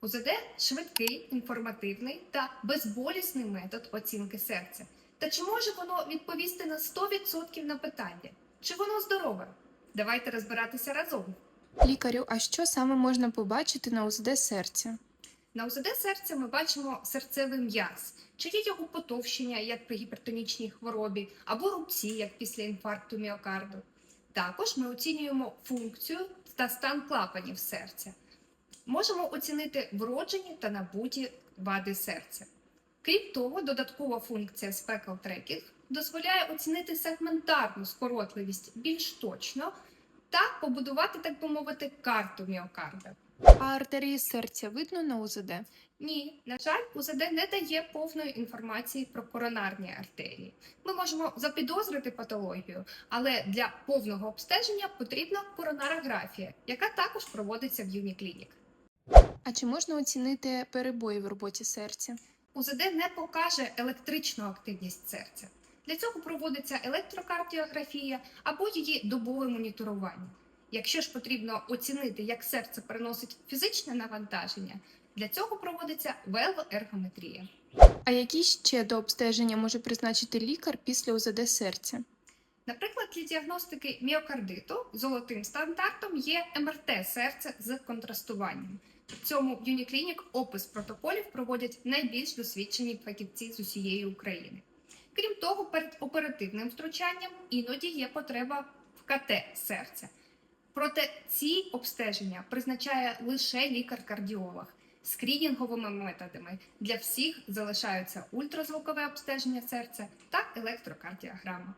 УЗД швидкий, інформативний та безболісний метод оцінки серця. Та чи може воно відповісти на 100% на питання? Чи воно здорове? Давайте розбиратися разом. Лікарю, а що саме можна побачити на УЗД серця? На УЗД серця ми бачимо серцевий м'яз, чи є його потовщення, як при гіпертонічній хворобі, або рубці, як після інфаркту міокарду. Також ми оцінюємо функцію та стан клапанів серця. Можемо оцінити вроджені та набуті вади серця. Крім того, додаткова функція Speckle Tracking дозволяє оцінити сегментарну скоротливість більш точно та побудувати, так би мовити, карту міокарда. А артерії серця видно на УЗД? Ні, на жаль, УЗД не дає повної інформації про коронарні артерії. Ми можемо запідозрити патологію, але для повного обстеження потрібна коронарографія, яка також проводиться в Юніклінік. А чи можна оцінити перебої в роботі серця? УЗД не покаже електричну активність серця. Для цього проводиться електрокардіографія або її добове моніторування. Якщо ж потрібно оцінити, як серце переносить фізичне навантаження, для цього проводиться велоергометрія. А які ще до обстеження може призначити лікар після УЗД серця? Наприклад, для діагностики міокардиту золотим стандартом є МРТ серця з контрастуванням. В цьому Юніклінік опис протоколів проводять найбільш досвідчені фахівці з усієї України. Крім того, перед оперативним втручанням іноді є потреба в КТ серця. Проте ці обстеження призначає лише лікар-кардіолог. Скрінінговими методами для всіх залишаються ультразвукове обстеження серця та електрокардіограма.